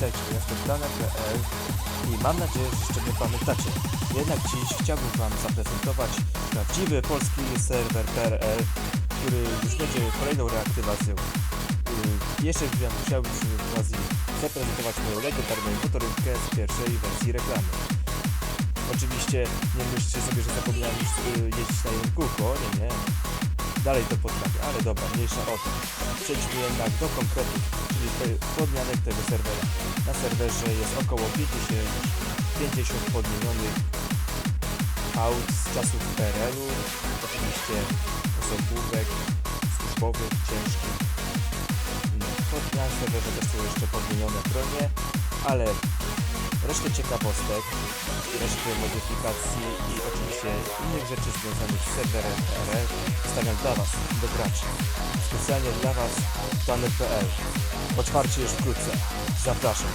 Witajcie, jestem Planet.pl i mam nadzieję, że jeszcze mnie pamiętacie. Jednak dziś chciałbym Wam zaprezentować prawdziwy polski serwer PRL, który już będzie kolejną reaktywacją. Yy, Jeszcze bym musiał przy okazji zaprezentować moją legendarną motorynkę z pierwszej wersji reklamy. Oczywiście nie myślcie sobie, że zapomniałem już yy, jeździć na nie. Dalej to potrafię, ale dobra, mniejsza o to. Przejdźmy jednak do konkretów, czyli podmianek tego serwera. Na serwerze jest około 50, 50 podmienionych aut z czasów PRL-u, oczywiście osobówek, służbowych, ciężkich. Pod, na serwerze też są jeszcze podmienione bronie, ale resztę ciekawostek, resztę modyfikacji i oczywiście innych rzeczy związanych z serwerem PRL stawiam dla Was, do graczy. Specjalnie dla Was, Planet.pl. Otwarcie już wkrótce. Zapraszam.